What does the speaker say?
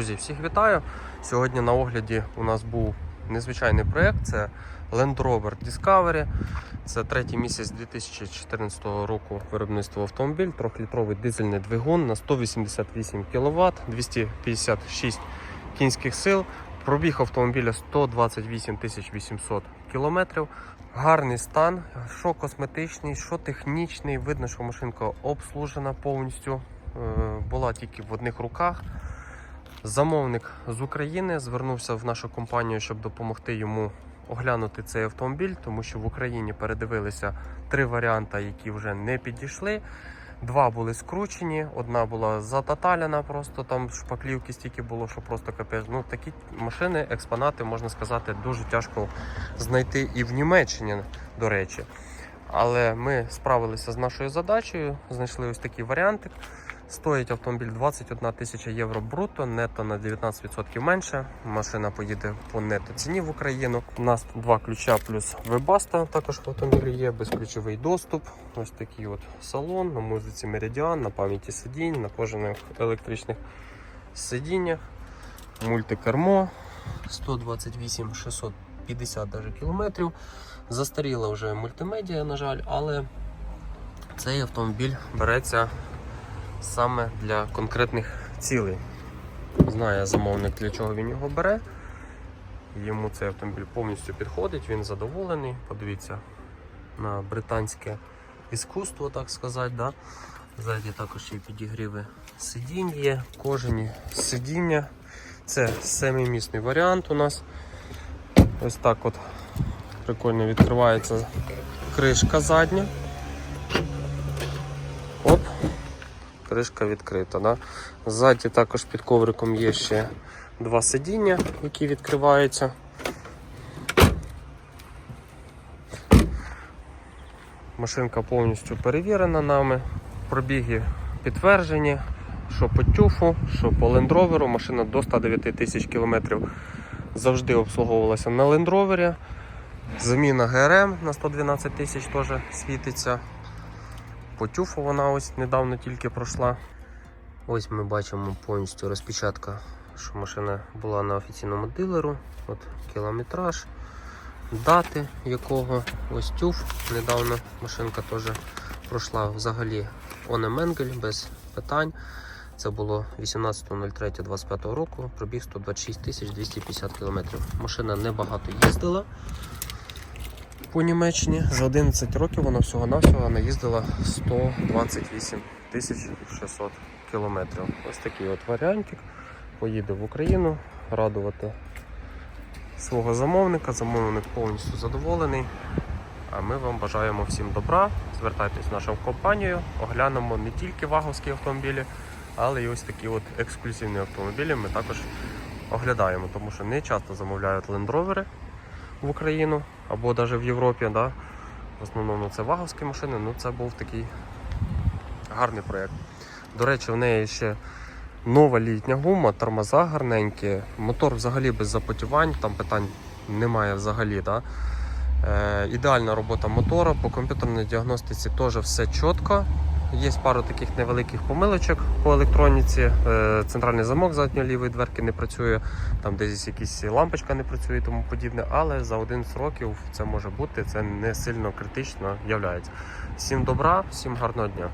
всіх вітаю. Сьогодні на огляді у нас був незвичайний проєкт. Це Land Rover Discovery. Це третій місяць 2014 року виробництва автомобіль, трьохлітровий дизельний двигун на 188 кВт, 256 кінських сил. Пробіг автомобіля 128 800 км. Гарний стан, що косметичний, що технічний. Видно, що машинка обслужена повністю. Е, Була тільки в одних руках. Замовник з України звернувся в нашу компанію, щоб допомогти йому оглянути цей автомобіль, тому що в Україні передивилися три варіанти, які вже не підійшли. Два були скручені, одна була зататаляна, просто там шпаклівки стільки було, що просто капець. Ну такі машини, експонати, можна сказати, дуже тяжко знайти і в Німеччині, до речі. Але ми справилися з нашою задачею, знайшли ось такий варіантик. Стоїть автомобіль 21 тисяча євро бруто, нето на 19% менше. Машина поїде по нето ціні в Україну. У нас два ключа плюс вебаста також в автомобілі є, безключовий доступ. Ось такий от салон, на музиці Meridian, на пам'яті сидінь, на кожаних електричних сидіннях, мультикермо 128 650 даже кілометрів. Застаріла вже мультимедіа, на жаль, але цей автомобіль береться саме для конкретних цілей. Знає замовник, для чого він його бере. Йому цей автомобіль повністю підходить, він задоволений. Подивіться на британське іскусство, так сказати. Да? Ззаді також і підігріви сидінь є, кожені сидіння. Це семимісний варіант у нас. Ось так от прикольно відкривається кришка задня. Кришка відкрита. Да? Ззаді також під ковриком є ще два сидіння, які відкриваються. Машинка повністю перевірена нами. Пробіги підтверджені, що по тюфу, що по лендроверу. Машина до 109 тисяч кілометрів завжди обслуговувалася на лендровері. Заміна ГРМ на 112 тисяч теж світиться. По тюфу вона ось недавно тільки пройшла. Ось ми бачимо повністю розпечатка, що машина була на офіційному дилеру. От кілометраж, дати якого. Ось тюф. Недавно машинка теж пройшла взагалі Оне Менгель без питань. Це було 18.03.25 року, пробіг 126 250 км. Машина небагато їздила по Німеччині. За 11 років вона всього-навсього наїздила 128 тисяч 600 кілометрів. Ось такий от варіантик. Поїде в Україну радувати свого замовника. Замовник повністю задоволений. А ми вам бажаємо всім добра. Звертайтесь в нашу компанію, оглянемо не тільки ваговські автомобілі, але й ось такі от ексклюзивні автомобілі ми також оглядаємо, тому що не часто замовляють лендровери в Україну або навіть в Європі. Да? В основному це ваговські машини, ну це був такий гарний проєкт. До речі, в неї ще нова літня гума, тормоза гарненькі, мотор взагалі без запотівань, там питань немає взагалі. Да? Е, ідеальна робота мотора, по комп'ютерній діагностиці теж все чітко. Є пару таких невеликих помилочок по електроніці. Е, Центральний замок задньої лівої дверки не працює, там десь якісь лампочка не працює і тому подібне, але за 11 років це може бути, це не сильно критично являється. Всім добра, всім гарного дня.